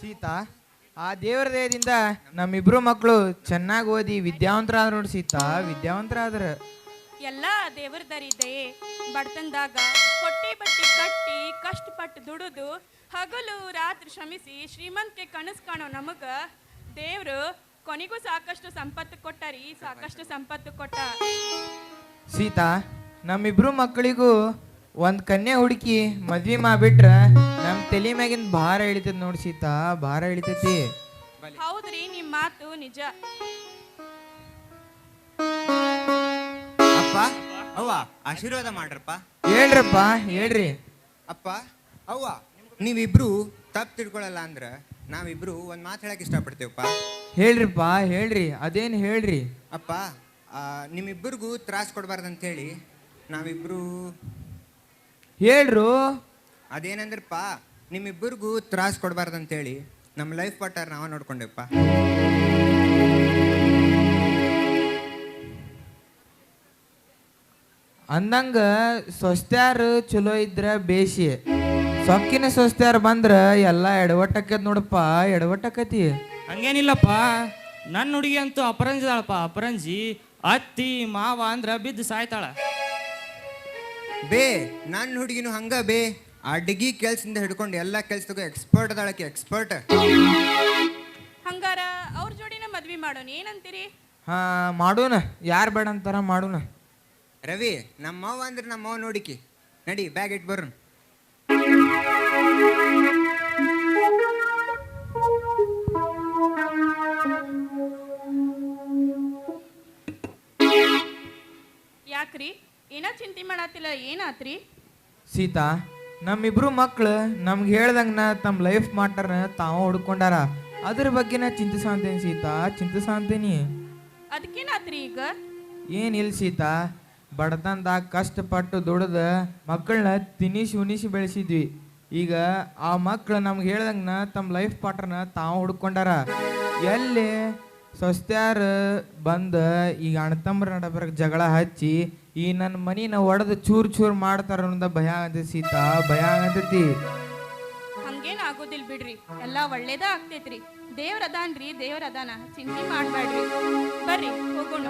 ಸೀತಾ ಆ ದೇವರ ದಯದಿಂದ ನಮ್ಮಿಬ್ರು ಮಕ್ಕಳು ಚೆನ್ನಾಗಿ ಓದಿ ವಿದ್ಯಾವಂತರಾದ್ರು ನೋಡಿ ಸೀತಾ ವಿದ್ಯಾವಂತರಾದ್ರ. ಎಲ್ಲ ದೇವರ ದರಿದೆಯೇ ಬಡತನದಾಗ ಹೊಟ್ಟೆ ಬಟ್ಟಿ ಕಟ್ಟಿ ಕಷ್ಟಪಟ್ಟು ದುಡಿದು ಹಗಲು ರಾತ್ರಿ ಶ್ರಮಿಸಿ ಶ್ರೀಮಂತಕ್ಕೆ ಕನಸು ಕಾಣೋ ನಮಗ ದೇವ್ರು ಕೊನೆಗೂ ಸಾಕಷ್ಟು ಸಂಪತ್ತು ಕೊಟ್ಟರಿ ಸಾಕಷ್ಟು ಸಂಪತ್ತು ಕೊಟ್ಟ. ಸೀತಾ ನಮ್ಮಿಬ್ರು ಮಕ್ಕಳಿಗೂ ಒಂದ್ ಕನ್ಯೆ ಹುಡುಕಿ ಮದ್ವಿ ಮಾಡ್ಬಿಟ್ರ ತಲೆ ಮ್ಯಾಗಿನ ಭಾರ ಇಳಿತೈತಿ ನೋಡಿ ಸೀತಾ ಭಾರ ಇಳಿತೈತಿ. ಹೌದ್ರಿ ನಿಮ್ ಮಾತು ನಿಜ. ಅಪ್ಪ ಅವ್ವ ಆಶೀರ್ವಾದ ಮಾಡ್ರಪ್ಪ. ಹೇಳ್ರಪ್ಪ ಹೇಳ್ರಿ. ಅಪ್ಪ ಅವ್ವ ನೀವಿಬ್ರು ತಪ್ಪು ತಿಳ್ಕೊಳಲ್ಲ ಅಂದ್ರ ನಾವಿಬ್ರು ಒಂದ್ ಮಾತು ಹೇಳಕ್ ಇಷ್ಟಪಡ್ತೇವಪ್ಪ. ಹೇಳ್ರಿಪ್ಪ ಹೇಳ್ರಿ ಅದೇನ್ ಹೇಳ್ರಿ? ಅಪ್ಪ ಆ, ನಿಮ್ಮಿಬ್ಬರಿಗೂ ತ್ರಾಸ್ ಕೊಡಬಾರ್ದಂತ ಹೇಳಿ ನಾವಿಬ್ರು ಹೇಳ್ರು. ಅದೇನಂದ್ರಪ್ಪ ನಿಮ್ಮಿಬ್ಬರಿಗೂ ತ್ರಾಸ ಅಂತ ಹೇಳಿ ನಮ್ಮ ಲೈಫ್ ಪಾರ್ಟ್ನರ್ ನಾವು ನೋಡ್ಕೊಂಡೆಪ್ಪ. ಅಂದಂಗ ಸ್ವಸ್ತ್ಯಾರ ಚಲೋ ಇದ್ರ ಬೇಸಿ ಸೊಕ್ಕಿನ ಸ್ವಸ್ತ್ಯಾರ ಬಂದ್ರ ಎಲ್ಲ ಎಡವಟ್ಟಕ್ಕದ್ ನೋಡಪ್ಪ ಎಡವಟ್ಟಕತಿ. ಹಂಗೇನಿಲ್ಲಪ್ಪ ನನ್ನ ಹುಡುಗಿ ಅಂತೂ ಅಪರಂಜಿದಾಳಪ್ಪ ಅಪರಂಜಿ ಅತ್ತಿ ಮಾವ ಅಂದ್ರ ಬಿದ್ದು ಸಾಯ್ತಾಳ. ಬೇ ನನ್ನ ಹುಡುಗಿನೂ ಹಂಗ ಬೇ. ಅಡ್ಗಿ ಕೆಲ್ಸದಿಂದ ಹಿಡ್ಕೊಂಡು ಎಲ್ಲ ಕೆಲ್ಸದಾಗೂ ಎಕ್ಸ್ಪರ್ಟ್ ಅದಾಳಕ್ಕೆ ಎಕ್ಸ್ಪರ್ಟ್ ಹಂಗಾರ ಅವ್ರ ಜೋಡಿನ ಮದ್ವಿ ಮಾಡೋಣ ಏನಂತೀರಿ? ಹಾ ಮಾಡೋಣ. ಯಾರು ಬೇಡ ಅಂತಾರ ಮಾಡೋಣ. ರವಿ ನಮ್ಮವ್ವ ಅಂದ್ರೆ ನಮ್ಮವ್ವ ನೋಡಿಕಿ. ನಡಿ ಬ್ಯಾಗ್ ಇಟ್ ಬರ್ರು ಯಾಕ್ರಿ? ಏನ ಚಿಂತೆ ಮಾಡತ್ತಿಲ್ಲ ಏನಾತ್ರಿ? ಸೀತಾ ನಮ್ಮಿಬ್ರು ಮಕ್ಳು ನಮ್ಗೆ ಹೇಳ್ದಂಗನ ತಮ್ಮ ಲೈಫ್ ಮಾಡ್ತಾರ ತಾವು ಹುಡ್ಕೊಂಡಾರ. ಅದ್ರ ಬಗ್ಗೆ ನಾ ಚಿಂತಿಸಾಂತೇನಿ ಸೀತಾ? ಚಿಂತಿಸಾಂತೇನಿ? ಅದಕ್ಕೇನಾತ್ರಿ ಈಗ? ಏನಿಲ್ಲ ಸೀತಾ? ಬಡತನದಾಗ ಕಷ್ಟಪಟ್ಟು ದುಡ್ದು ಮಕ್ಕಳನ್ನ ತಿನಿಸಿ ಉಣಿಸಿ ಬೆಳೆಸಿದ್ವಿ. ಈಗ ಆ ಮಕ್ಳು ನಮ್ಗೆ ಹೇಳ್ದಂಗನ ತಮ್ಮ ಲೈಫ್ ಪಾರ್ಟ್ನ ತಾವು ಹುಡ್ಕೊಂಡಾರ. ಎಲ್ಲಿ ಸ್ವಸ್ತ್ಯಾರ ಬಂದ ಈಗ ಅಣ್ಣತಮ್ಮರ ನಡಬರ್ಗ ಜಗಳ ಹಚ್ಚಿ, ಈ ನನ್ನ ಮನಿನ ಒಡೆದು ಚೂರ್ ಚೂರ್ ಮಾಡ್ತಾರ ಅನ್ನೋದ ಭಯ ಆಗತಿ ಸೀತಾ, ಭಯ ಆಗತೈತಿ ಹಂಗೇನ್ ಆಗೋದಿಲ್ ಬಿಡ್ರಿ, ಎಲ್ಲಾ ಒಳ್ಳೇದ ಆಗ್ತೈತ್ರಿ. ದೇವ್ರ ಅದಾನ್ರಿ, ದೇವ್ರ ಅದಾನ. ಚಿಂತೆ ಮಾಡ್ಬೇಡ್ರಿ ಬರ್ರಿ, ಹೋಗೋಣ.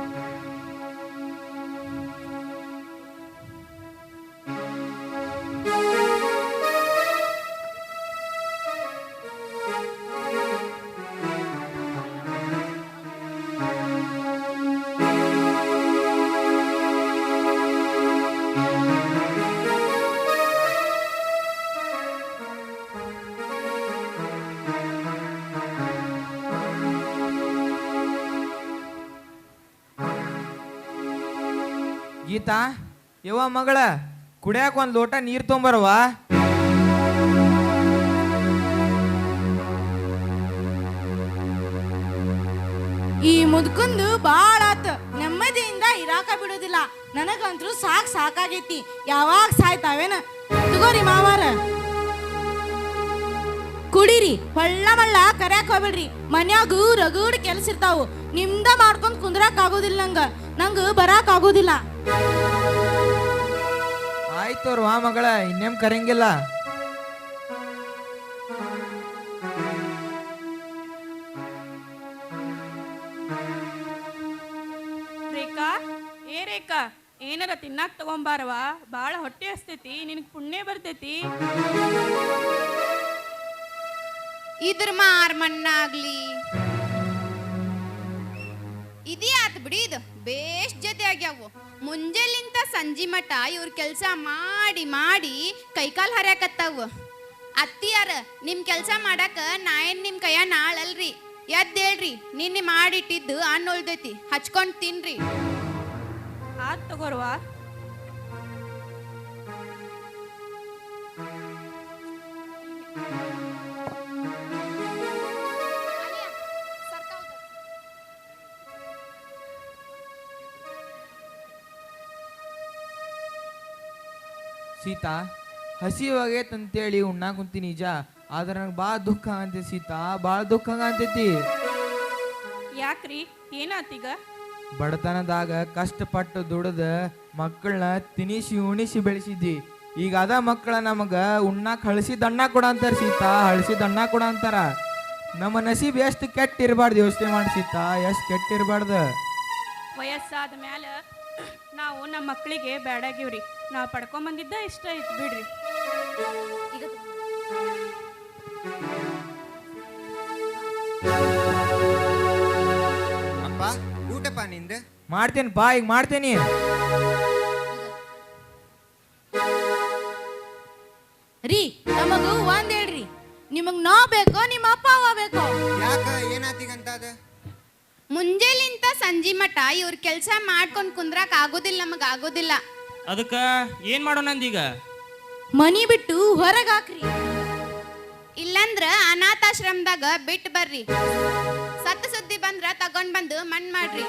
ಗೀತಾ, ಯವ್ವ ಮಗಳ, ಕುಡಿಯಾಕ ಒಂದ್ ಲೋಟ ನೀರ್ ತೊಂಬರವಾ? ಈ ಮುದ್ಕೊಂದು ಬಾಳ ನೆಮ್ಮದಿಯಿಂದ ಇರಾಕ ಬಿಡೋದಿಲ್ಲ. ನನಗಂತ್ರು ಸಾಕ್ ಸಾಕಾಗೈತಿ. ಯಾವಾಗ ಸಾಯ್ತಾವೇನ? ತಗೋರಿ ಮಾವಾರ. ಕುಡೀರಿ ಹೊಳ್ಳ ಮಳ್ಳ ಕರ್ಯಾಕ್ ಹೋಗ್ಬೇಡ್ರಿ. ಮನ್ಯಾಗೂ ರಗಡ್ ಕೆಲ್ಸ ಇರ್ತಾವು. ನಿಮ್ದ ಮಾಡ್ಕೊಂಡ್ ಕುಂದ್ರಾಕ್ ಆಗೋದಿಲ್ಲ ನಂಗ. ನಂಗ ಬರಾಕ್ ಆಗೋದಿಲ್ಲ. ಆಯ್ತವ್ರವಾ ಮಗಳ ಇನ್ನೇಮ್ ಕರೆಯಂಗಿಲ್ಲ ರೇಖಾ ಏ ರೇಖಾ ಏನಾರ ತಿನ್ನಾಕ್ ತಗೊಂಬಾರವಾ ಬಾಳ ಹೊಟ್ಟೆ ಹಸ್ತೈತಿ ನಿನಗ್ ಪುಣ್ಯ ಬರ್ತೈತಿ. ಇದ್ರ ಮಾರ್ ಮಣ್ಣಾಗ್ಲಿ ಇದೇ ಆತ್ ಬಿಡಿ ಇದು. ಬೇಷ್ ಜೊತೆ ಆಗ್ಯಾವು. ಮುಂಜಾಲಿಂತ ಸಂಜಿ ಮಠ ಇವ್ರ ಕೆಲಸ ಮಾಡಿ ಮಾಡಿ ಕೈಕಾಲ್ ಹರ್ಯಾಕತ್ತಾವು. ಅತ್ತಿಯಾರ ನಿಮ್ ಕೆಲಸ ಮಾಡಾಕ ನಾಯನ್ ನಿಮ್ಮ ನಿಮ್ ಕೈಯ ನಾಳಲ್ರಿ ಎದ್ದೇಳ್ರಿ ನಿನ್ನೆ ಮಾಡಿಟ್ಟಿದ್ದು ಅನ್ನ ಉಳ್ದೈತಿ, ಹಚ್ಕೊಂಡ್ ತಿನ್ರಿ. ಆತ್ ತಗೋರ್ವಾ. ಸೀತಾ ಹಸಿವಾಗೈತಂತೇಳಿ ಉಣ್ಣಾ ಕುಂತೀನಿ ನಿಜ ಆದ್ರ ನಂಗೆ ಭಾಳ ದುಃಖ ಆಗಂತೆ ಸೀತಾ ಭಾಳ ದುಃಖ ಆಗಂತೈತಿ. ಯಾಕ್ರಿ? ಏನಾತೀಗ ಬಡತನದಾಗ ಕಷ್ಟಪಟ್ಟು ದುಡದ ಮಕ್ಕಳನ್ನ ತಿನಿಸಿ ಉಣಿಸಿ ಬೆಳೆಸಿದ್ವಿ ಈಗ ಅದ ಮಕ್ಕಳ ನಮಗ ಉಣ್ಣಾಕ್ ಹಳಸಿ ದಣ್ಣ ಕೊಡ ಅಂತಾರ ಸೀತಾ ಹಳಸಿ ದಣ್ಣ ಕೊಡ ಅಂತಾರ. ನಮ್ಮ ನಸೀಬ್ ಎಷ್ಟು ಕೆಟ್ಟ ಇರಬಾರ್ದು ಯೋಚನೆ ಸೀತಾ ಎಷ್ಟು ಕೆಟ್ಟ ಇರಬಾರ್ದು ವಯಸ್ಸಾದ ಮ್ಯಾಲ ನಾವು ನಮ್ಮ ಮಕ್ಕಳಿಗೆ ಬ್ಯಾಡಾಗಿವ್ರಿ ನಾವು ಪಡ್ಕೊಂಬಂದಿದ್ದ ಇಷ್ಟ ಐತ್ ಬಿಡ್ರಿ. ಅಪ್ಪ ಊಟಪ್ಪ ನಿಂದ? ಮಾಡ್ತೇನೆ ಬಾ ಈಗ ಮಾಡ್ತೇನಿ. ರೀ ನಮಗೂ ಒಂದ್ ಹೇಳ್ರಿ. ನಿಮಗ್ ನಾ ಬೇಕೋ ನಿಮ್ಮ ಅಪ್ಪ ಅವ ಬೇಕೋ? ಯಾಕ ಏನಾತೀಗಂತ ಅದ ಮುಂಜಾಲಿಂತ ಸಂಜೆ ಮಠ ಇವ್ರ ಕೆಲಸ ಮಾಡ್ಕೊಂಡ್ ಕುಂದ್ರಾಕ್ ಆಗೋದಿಲ್ಲ ನಮಗ್ ಆಗೋದಿಲ್ಲ. ಅದಕ್ಕ ಏನ್ ಮಾಡೋಣ ಅಂದೀಗ? ಮನಿ ಬಿಟ್ಟು ಹೊರಗ್ ಹಾಕ್ರಿ. ಇಲ್ಲಂದ್ರ ಅನಾಥಾಶ್ರಮದಾಗ ಬಿಟ್ಟು ಬರ್ರಿ. ಸತ್ತ ಸುದ್ದಿ ಬಂದ್ರ ತಗೊಂಡ್ ಬಂದು ಮಣ್ ಮಾಡ್ರಿ.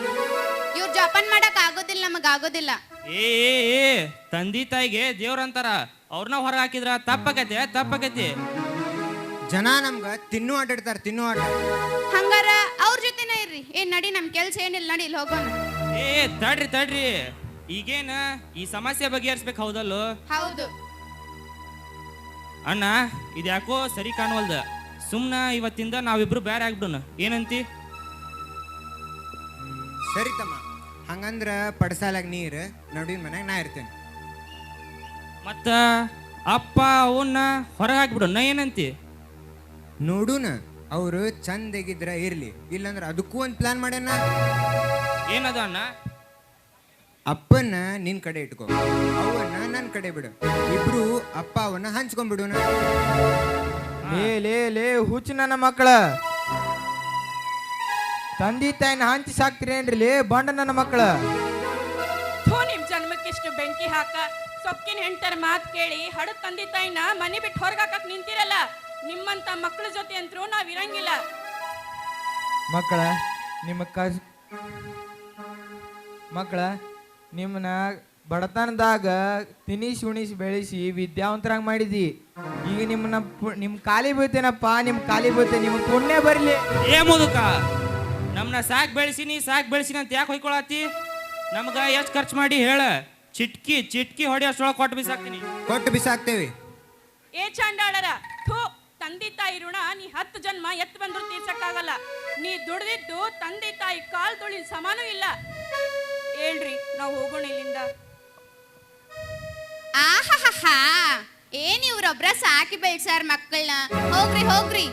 ಇವ್ರ ಜೋಪಾನ್ ಮಾಡಕ್ ಆಗೋದಿಲ್ಲ ನಮಗ್ ಆಗೋದಿಲ್ಲ. ಏ ತಂದಿ ಏ ತಂದೆ ತಾಯಿಗೆ ದೇವ್ರ ಅಂತಾರ. ಅವ್ರನ್ನ ಹೊರ ಹಾಕಿದ್ರ ತಪ್ಪಕತಿ ತಪ್ಪಕತಿ ಜನ ನಮ್ಗ ತಿನ್ನು ಆಟ ಇಡ್ತಾರ ತಿನ್ನು ಆಟ. ಹಂಗಾರ ಇರ್ರಿ ಏನ್ ನಡಿ ನಮ್ ಕೆಲ್ಸ ಏನಿಲ್ಲ ನಡಿ ಇಲ್ಲಿ ಹೋಗೋಣ. ಏ ತಡ್ರಿ ತಡ್ರಿ. ಈಗೇನ ಈ ಸಮಸ್ಯೆ ಬಗೆಹರಿಸ್ಬೇಕು ಹೌದಲ್ಲೋ? ಹೌದು. ಅಣ್ಣ ಇದ್ಯಾಕೋ ಸರಿ ಕಾಣವಲ್ದ. ಸುಮ್ನ ಇವತ್ತಿಂದ ನಾವಿಬ್ರು ಬೇರೆ ಆಗ್ಬಿಡೋಣ. ಏನಂತಿ? ಸರಿ ತಮ್ಮ. ಹಂಗಂದ್ರ ಪಡಸಾಲಾಗ ನೀರ್ ನಡುವಿನ ಮನ್ಯಾಗ ನಾ ಇರ್ತೇನೆ. ಮತ್ತ ಅಪ್ಪ ಅವನ್ನ ಹೊರಗೆ ಹಾಕ್ಬಿಡೋಣ. ಏನಂತಿ? ನೋಡುನ. ಅವರು ಚಂದಗಿದ್ರ ಇರ್ಲಿ. ಇಲ್ಲಂದ್ರ ಅದಕ್ಕೂ ಒಂದು ಪ್ಲಾನ್ ಮಾಡ್ಯಾನ? ಏನದ ಅಣ್ಣ? ಅಪ್ಪನ ನಿನ್ ಕಡೆ ಇಟ್ಕೋ. ಅವನ್ನ ನನ್ನ ಕಡೆ ಬಿಡು. ಇಬ್ರು ಅಪ್ಪ ಅವನ್ನ ಹಂಚ್ಕೊಂಡ್ಬಿಡೋಣ. ಲೇ ಲೇ ಲೇ ಹುಚ್ಚು ನನ್ನ ಮಕ್ಕಳ. ತಂದಿ ತಾಯಿನ ಹಂಚಿ ಸಾಕ್ತಿರೇನ್ರಿ ಲೇ ಬಂಡ ನನ್ನ ಮಕ್ಕಳ. ಥೂ ನಿಮ್ ಜನ್ಮಕ್ಕಿಷ್ಟು ಬೆಂಕಿ ಹಾಕ. ಸೊಕ್ಕಿನ ಹೆಂಡತರ ಮಾತು ಕೇಳಿ ಹಡ ತಂದಿ ತಾಯಿನ ಮನೆ ಬಿಟ್ಟು ಹೊರಗಾಕಕ್ ನಿಂತಿರಲ್ಲ. ನಿಮ್ಮಂತ ಮಕ್ಕಳ ಜೊತೆ ಅಂತರೂ ನಾವು ಇರಂಗಿಲ್ಲ. ಮಕ್ಕಳ ನಿಮ್ಮ ಕಸ ಮಕ್ಕಳ ನಿಮ್ಮನ್ನ ಬಡತನದಾಗ ತಿನಿಸಿ ಉಣಿಸಿ ಬೆಳೆಸಿ ವಿದ್ಯಾವಂತರಾಗಿ ಮಾಡಿದಿ. ಈಗ ನಿಮ್ಮನ್ನ ಪು- ನಿಮ್ಮ ಖಾಲಿ ಬೀಳ್ತೇನಪ್ಪ ನಿಮ್ಮ ಖಾಲಿ ಬೀಳ್ತೇನೆ ನಿಮ್ ಪುಣ್ಯ ಬರಲಿ. ಏ ಮುದುಕ ನಮ್ಮನ್ನ ಸಾಕ್ ಬೆಳೆಸಿನಿ ಸಾಕ್ ಬೆಳೆಸಿನಿ ಅಂತ ಯಾಕೆ ಹೊಯ್ಕೊಳತಿ ನಮ್ಗ ಎಷ್ಟು ಖರ್ಚು ಮಾಡಿ ಹೇಳ. ಚಿಟ್ಕಿ ಚಿಟ್ಕಿ ಹೊಡಿ ಅಷ್ಟೊಳಗೆ ಕೊಟ್ಟು ಬಿಸಾಕ್ತೀನಿ. ಕೊಟ್ಟು ಬಿಸಾಕ್ತೇವಿ. ಏ ಚಂಡಾಳರ ತಂದೆ ತಾಯಿ ಋಣ ನೀ ಹತ್ತು ಜನ್ಮ ಎತ್ ಬಂದ್ರು ತೀರ್ಸಕ್ಕಾಗಲ್ಲ. ನೀ ದುಡ್ದಿದ್ದು ತಂದೆ ತಾಯಿ ಕಾಲ್ ತುಳಿನ ಸಮಾನೂ ಇಲ್ಲ. ಹೇಳ್ರಿ ನಾವು ಹೋಗೋಣ ಇಲ್ಲಿಂದ. ಆಹಾಹಾ ಏನ್ ಇವ್ರೊಬ್ರ ಸಾಕಿ ಬೆಳ್ಸಾರ ಮಕ್ಕಳನ್ನ ಹೋಗ್ರಿ ಹೋಗ್ರಿ.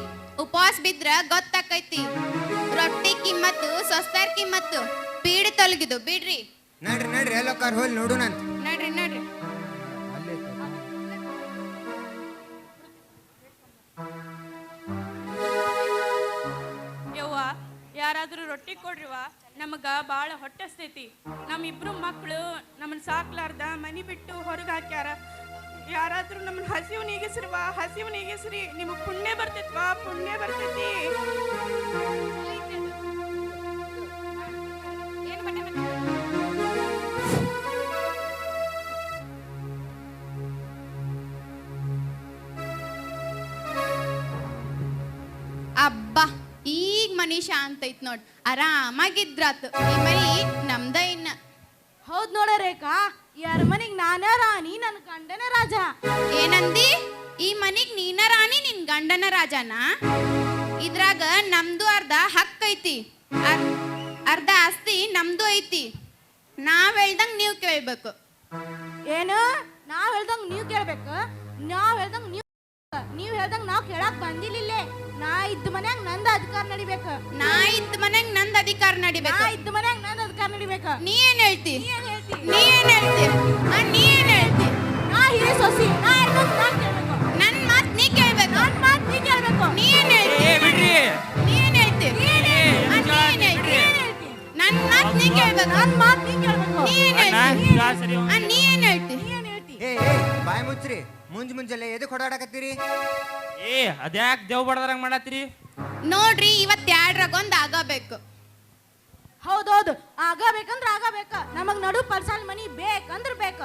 ಉಪವಾಸ ಬಿದ್ರ ಗೊತ್ತಾಕೈತಿ. ರೊಟ್ಟಿ ಕಿಮ್ಮತ್ತು ಸೊಸ್ತಾರ್ ಕಿಮ್ಮತ್ತು. ಪೀಡಿ ತೊಲಗಿದು ಬಿಡ್ರಿ. ನಡ್ರಿ ನಡ್ರಿ ಎಲ್ಲೋ ಕಾರ್ ಹೋಲ್ ನೋಡುನಂತ ರೊಟ್ಟಿ ಕೊಡ್ರಿವ ನಮಗ ಬಾಳ ಹೊಟ್ಟೆಸ್ತೈತಿ. ನಮ್ಮಿಬ್ರು ಮಕ್ಕಳು ನಮ್ಮನ್ನ ಸಾಕ್ಲಾರ್ದ ಮನಿ ಬಿಟ್ಟು ಹೊರಗೆ ಹಾಕ್ಯಾರ. ಯಾರಾದ್ರೂ ನಮ್ಮನ್ನ ಹಸಿವು ನೀಗಿಸ್ರಿವ ಹಸಿವು ನೀಗಿಸ್ರಿ ನಿಮಗ್ ಪುಣ್ಯ ಬರ್ತೈತ್ವಾ, ಪುಣ್ಯ ಬರ್ತೈತಿ. ಮನಿ ಶಾಂತ ಐತ್ ನೋಡ್. ಆರಾಮಾಗಿದ್ರಾತ್. ಈ ಮನಿ ನಮ್ದ ಇನ್ನ. ಹೌದ್ ನೋಡ ರೇಖಾ ಈ ಮನಿಗ್ ನಾನ ರಾಣಿ ನನ್ ಗಂಡನ ರಾಜ. ಏನಂದಿ? ಈ ಮನಿಗ್ ನೀನ ರಾಣಿ ನಿನ್ ಗಂಡನ ರಾಜನ? ಇದ್ರಾಗ ನಮ್ದು ಅರ್ಧ ಹಕ್ ಐತಿ. ಅರ್ಧ ಆಸ್ತಿ ನಮ್ದು ಐತಿ. ನಾವ್ ಹೇಳ್ದಂಗ್ ನೀವ್ ಕೇಳ್ಬೇಕು. ಏನು? ನಾವ್ ಹೇಳ್ದಂಗ್ ನೀವ್ ಕೇಳ್ಬೇಕು. ನಾವ್ ಹೇಳ್ದಂಗ್ ನೀವ್ ನೀವ್ ಹೇಳ್ದಂಗ್ ನಾವ್ ಕೇಳಕ್ ಬಂದಿಲ್ಲ ನಾ ಇದ್ದ ಮನ್ಯಾಗ ನಂದ ಅಧಿಕಾರ ನಡಿಬೇಕು ನಾ ಇದ್ದ ಮನ್ಯಾಗ ನಂದ್ ಅಧಿಕಾರ ನಾ ನಡಿಬೇಕು ಇದ್ದ ಮನ್ಯಾಗ ನಂದ ಅಧಿಕಾರ ನಡಿಬೇಕು ನೀ ಏನ್ ಹೇಳ್ತಿ ನೀ ಏನ್ ಹೇಳ್ತಿ ನೀ ಏನ್ ಹೇಳ್ತಿ ನೀ ಏನ್ ಹೇಳ್ತಿ ನಾ ಹಿರಿ ಸೊಸಿ ನಾ ಹೇಳ್ದಂಗ್ ನಾ ಕೇಳ್ಬೇಕು ನನ್ ಮಾತ್ ನೀ ಕೇಳ್ಬೇಕು ನನ್ ಮಾತ್ ನೀ ಕೇಳ್ಬೇಕು ನೀ ಏನ್ ಹೇಳ್ತಿ ಏ ಬಿಡ್ರಿ ನೀ ಏನ್ ಹೇಳ್ತಿ ನೀ ಏನ್ ಹೇಳ್ತಿ ಬಿಡ್ರಿ. ಏನ್ ಹೇಳ್ತಿ ನನ್ ಮಾತ್ ನೀ ಕೇಳ್ಬೇಕು ನನ್ ಮಾತ್ ನೀ ಕೇಳ್ಬೇಕು ನೀ ಏನ್ ಹೇಳ್ತಿ ನೀ ಏನ್ ಹೇಳ್ತಿ ನೀ ಏನ್ ಹೇಳ್ತಿ ಏ ಏ ಬಾಯ್ ಮುಚ್ಚ್ರಿ ಮುಂಜ್ ಮುಂಜಾನೆ ಎದಕ್ಕೆ ಹೊಡಾಡಕತ್ತೀರಿ ಏ ಅದ್ಯಾಕ್ ದೇವ್ ಬಡದ್ರಂಗ್ ಮಾಡತ್ತೀರಿ? ನೋಡ್ರಿ ಇವತ್ ಎರಡ್ರಾಗ ಒಂದ್ ಆಗಬೇಕು. ಹೌದೌದು ಆಗಬೇಕಂದ್ರ ಆಗಬೇಕ. ನಮಗ್ ನಡು ಪಲ್ಸಾಲ್ ಮನಿ ಬೇಕಂದ್ರ ಬೇಕ.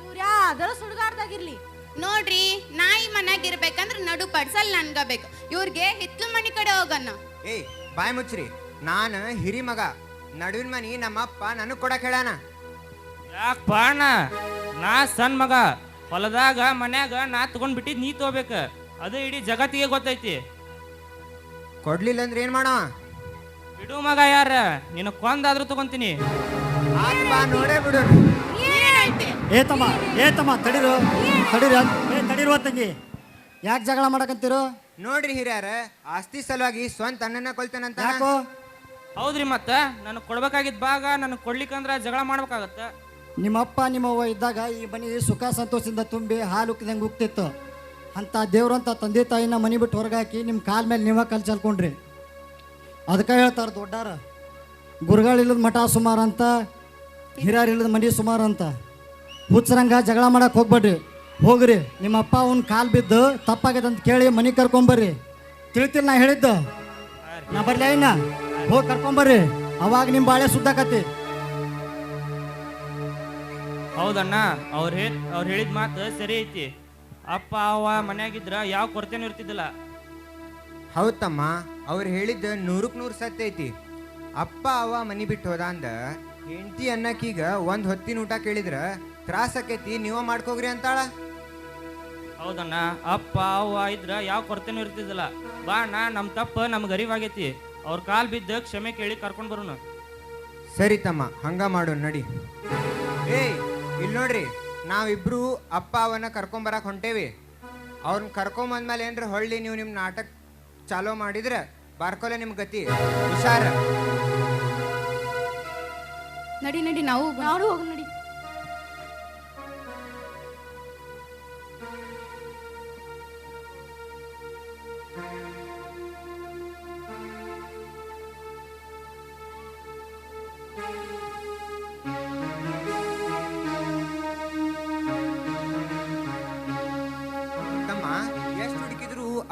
ಇವ್ರ ಯಾವ್ದಾರ ಸುಡ್ಗಾರ್ದಾಗಿರ್ಲಿ ನೋಡ್ರಿ ನಾಯಿ ಮನ್ಯಾಗ ಇರ್ಬೇಕಂದ್ರ ನಡು ಪಡ್ಸಲ್ ನನ್ಗ ಬೇಕು ಇವ್ರಿಗೆ ಹಿತ್ಲು ಮನಿ ಕಡೆ ಹೋಗಣ ಏಯ್ ಬಾಯ್ ಮುಚ್ಚ್ರಿ. ನಾನು ಹಿರಿ ಮಗ. ನಡುವಿನ ಮನಿ ನಮ್ಮಪ್ಪ ನನಗ್ ಕೊಡಕ್ ಹೇಳಾನ. ಯಾಕೆ ಬಾಣ ನಾ ಸಣ್ಣ ಮಗ. ಹೊಲದಾಗ ಮನ್ಯಾಗ ನಾ ತಗೊಂಡ್ ಬಿಟ್ಟಿದ್ ನೀ ತಗೋಬೇಕ. ಅದು ಇಡೀ ಜಗತ್ತಿಗೆ ಗೊತ್ತೈತಿ. ಕೊಡ್ಲಿಲ್ಲ ಅಂದ್ರೆ ಏನ್ ಮಾಡೋ? ಬಿಡು ಮಗ ಯಾರ ನಿನ್ನ ಕೊಂದಾದ್ರೂ ತಗೊಂತೀನಿ. ನೋಡೇ ಬಿಡು. ಏನೈತೆ ಏ ತಮ್ಮ ಏ ತಮ್ಮ ತಡೀರು ತಡೀರು. ಏ ತಡೀರುವ ತಂಗಿ. ಯಾಕೆ ಜಗಳ ಮಾಡಕಂತೀರು ನೋಡ್ರಿ ಹಿರಿಯರ ಆಸ್ತಿ ಸಲುವಾಗಿ ಸ್ವಂತ ಅಣ್ಣನ ಕೊಲ್ತಾನಂತ ಯಾಕೋ? ಹೌದ್ರಿ ಮತ್ತ ನನಗೆ ಕೊಡ್ಬೇಕಾಗಿದ್ದ ಭಾಗ ನನಗೆ ಕೊಡ್ಲಿಕ್ಕಂದ್ರ ಜಗಳ ಮಾಡ್ಬೇಕಾಗತ್ತ. ನಿಮ್ಮಪ್ಪ ನಿಮ್ಮವ್ವ ಇದ್ದಾಗ ಈ ಮನೆ ಸುಖ ಸಂತೋಷದಿಂದ ತುಂಬಿ ಹಾಲು ಉಕ್ಕಿದಂಗೆ ಉಕ್ತಿತ್ತು ಅಂತ ದೇವ್ರಂತ ತಂದೆ ತಾಯಿನ ಮನೆ ಬಿಟ್ಟು ಹೊರಗೆ ಹಾಕಿ ನಿಮ್ಮ ಕಾಲ ಮೇಲೆ ನೀವ ಕಲ್ ಚಲ್ಕೊಂಡ್ರಿ. ಅದಕ್ಕೆ ಹೇಳ್ತಾರೆ ದೊಡ್ಡಾರ ಗುರುಗಳಿಲ್ಲದ ಮಠ ಸುಮಾರು ಅಂತ, ಹಿರಿಯರ್ ಇಲ್ಲದ ಮನೆ ಸುಮಾರು ಅಂತ. ಹುಚ್ಚರಂಗ ಜಗಳ ಮಾಡಕ್ಕೆ ಹೋಗ್ಬೇಡ್ರಿ. ಹೋಗ್ರಿ, ನಿಮ್ಮಪ್ಪ ಅವ್ನ ಕಾಲು ಬಿದ್ದು ತಪ್ಪಾಗ್ಯದ ಅಂತ ಕೇಳಿ ಮನೆ ಕರ್ಕೊಂಬರ್ರಿ. ತಿಳಿತಿಲ್ಲ ನಾ ಹೇಳಿದ್ದು? ನಾ ಬರ್ಲಿ ಇನ್ನ ಹೋಗಿ ಕರ್ಕೊಂಬರ್ರಿ. ಅವಾಗ ನಿಮ್ಮ ಬಾಳೆ ಸುದ್ದಾಕತಿ. ಹೌದಣ್ಣ ಅವ್ರು ಹೇ ಅವ್ರು ಹೇಳಿದ ಮಾತು ಸರಿ ಐತಿ. ಅಪ್ಪ ಅವ ಮನ್ಯಾಗಿದ್ರ ಯಾವ ಕೊರತೆನೂ ಇರ್ತಿದ್ದಿಲ್ಲ. ಹೌದಮ್ಮ ತಮ್ಮ ಅವ್ರು ಹೇಳಿದ್ದ ನೂರಕ್ ನೂರು ಸತ್ಯ ಐತಿ. ಅಪ್ಪ ಅವ ಮನಿ ಬಿಟ್ಟು ಹೋದ ಅಂದ ಹೆಂಡತಿ ಅನ್ನಕ್ಕೀಗ ಒಂದ್ ಹೊತ್ತಿನ ಊಟ ಕೇಳಿದ್ರ ತ್ರಾಸ ಆಕೈತಿ ನೀವ ಮಾಡ್ಕೋಗ್ರಿ ಅಂತಾಳ. ಹೌದಣ್ಣ ಅಪ್ಪ ಅವ್ವ ಇದ್ರ ಯಾವ ಕೊರತೆನೂ ಇರ್ತಿದ್ದಿಲ್ಲ. ಬಾ ಅಣ್ಣ ನಮ್ಮ ತಪ್ಪು ನಮ್ಗೆ ಅರಿವಾಗೈತಿ. ಅವ್ರ ಕಾಲ್ ಬಿದ್ದ ಕ್ಷಮೆ ಕೇಳಿ ಕರ್ಕೊಂಡು ಬರೋಣ. ಸರಿ ತಮ್ಮ ಹಂಗ ಮಾಡು ನಡಿ. ಏಯ್ ಇಲ್ಲಿ ನೋಡ್ರಿ ನಾವಿಬ್ರು ಅಪ್ಪ ಅವನ ಕರ್ಕೊಂಬರಕ್ ಹೊಂಟೇವಿ. ಅವ್ರನ್ನ ಕರ್ಕೊಂಬಂದ್ಮೇಲೆ ಏನ್ರಿ ಹೊಳ್ಳಿ ನೀವು ನಿಮ್ಮ ನಾಟಕ ಚಾಲೋ ಮಾಡಿದ್ರೆ ಬಾರ್ಕೊಲೆ ನಿಮ್ ಗತಿ. ಹುಷಾರ. ನಡಿ ನಡಿ ನಾವು ನಾವು ಹೋಗಿ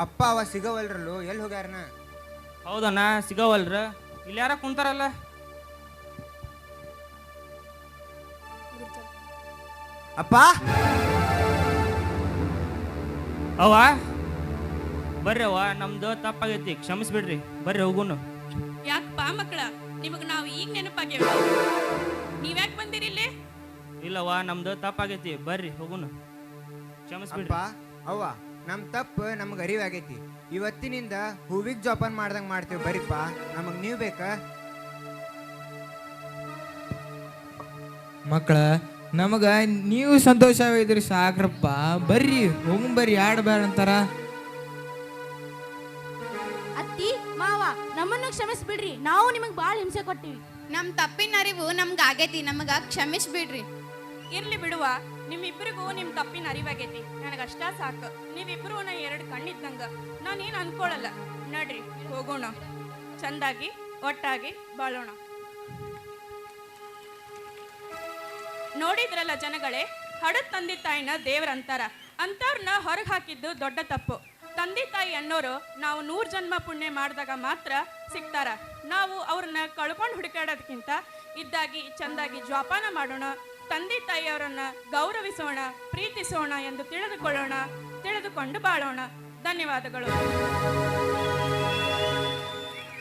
ಅಪ್ಪ ಅವ ಸಿಗವಲ್ರಲ್ಲು ಎಲ್ಲಿ ಹೋಗ್ಯಾರನ? ಹೌದಣ್ಣ ಸಿಗವಲ್ರ? ಇಲ್ಲಿ ಯಾರ ಕುಂತಾರಲ್ಲ? ಅಪ್ಪ? ಅವ್ವ? ಬರ್ರಿ ಅವ್ವ ನಮ್ದು ತಪ್ಪಾಗೈತಿ ಕ್ಷಮಿಸ್ಬಿಡ್ರಿ ಬರ್ರಿ ಹೋಗುನು. ಯಾಕಪ್ಪ ಮಕ್ಕಳ? ನಿಮಗೆ ನಾವು ಈಗ ನೆನಪಾಗ್ಯಾವ. ನೀವ್ಯಾಕೆ ಬಂದಿರಿ ಇಲ್ಲಿ? ಇಲ್ಲವ್ವ ನಮ್ದು ತಪ್ಪಾಗೈತಿ ಬರ್ರಿ ಹೋಗುನು. ಕ್ಷಮಿಸ್ಬಿಡ್ರಿ. ಅಪ್ಪ ಅವ್ವ? ನಮ್ ತಪ್ಪು ನಮ್ಗೆ ಅರಿವಾಗೈತಿ. ಇವತ್ತಿನಿಂದ ಹೂವಿಗ್ ಜೋಪಾನ ಮಾಡ್ದಂಗ್ ಮಾಡ್ತೀವಿ ಬರೀಪ್ಪ ನಮಗೆ ನೀವ್ ಬೇಕಾ? ಮಕ್ಕಳ ನಮಗ ನೀವು ಸಂತೋಷವಾಗಿದ್ರಿ ಸಾಕ್ರಪ್ಪ. ಬರ್ರಿ ಹೋಗ್ ಬರ್ರಿ ಯಾಡ್ ಬೇಡ ಅಂತಾರ. ಅತ್ತಿ ಮಾವ ನಮ್ಮನ್ನು ಕ್ಷಮಿಸ್ಬಿಡ್ರಿ. ನಾವು ನಿಮಗೆ ಭಾಳ ಹಿಂಸೆ ಕೊಟ್ಟಿವಿ. ನಮ್ ತಪ್ಪಿನ ಅರಿವು ನಮ್ಗ ಆಗೈತಿ. ನಮಗ ಕ್ಷಮಿಸ್ಬಿಡ್ರಿ. ಇರ್ಲಿ ಬಿಡುವ, ನಿಮ್ಮಿಬ್ಬರಿಗೂ ನಿಮ್ ತಪ್ಪಿನ ಅರಿವಾಗೈತಿ. ನನಗಷ್ಟ ಸಾಕು. ನೀವಿಬ್ರು ನಾ ಎರಡು ಕಣ್ಣಿದ್ದಂಗ. ನಾನೇನು ಅನ್ಕೊಳಲ್ಲ. ನಡ್ರಿ, ಹೋಗೋಣ. ಚಂದಾಗಿ, ಒಟ್ಟಾಗಿ ಬಾಳೋಣ. ನೋಡಿದ್ರಲ್ಲ ಜನಗಳೇ ಹಡ ತಂದೆ ತಾಯಿನ ದೇವ್ರಂತಾರ ಅಂತವ್ರನ್ನ ಹೊರಗೆ ಹಾಕಿದ್ದು ದೊಡ್ಡ ತಪ್ಪು. ತಂದೆ ತಾಯಿ ಅನ್ನೋರು ನಾವು ನೂರು ಜನ್ಮ ಪುಣ್ಯ ಮಾಡಿದಾಗ ಮಾತ್ರ ಸಿಗ್ತಾರ. ನಾವು ಅವ್ರನ್ನ ಕಳ್ಕೊಂಡು ಹುಡುಕಾಡೋದಕ್ಕಿಂತ ಇದ್ದಾಗಿ, ಚಂದಾಗಿ ಜೋಪಾನ ಮಾಡೋಣ ತಂದೆ ತಾಯಿಯವರನ್ನ ಗೌರವಿಸೋಣ ಪ್ರೀತಿಸೋಣ ಎಂದು ತಿಳಿದುಕೊಳ್ಳೋಣ ತಿಳಿದುಕೊಂಡು ಬಾಳೋಣ. ಧನ್ಯವಾದಗಳು.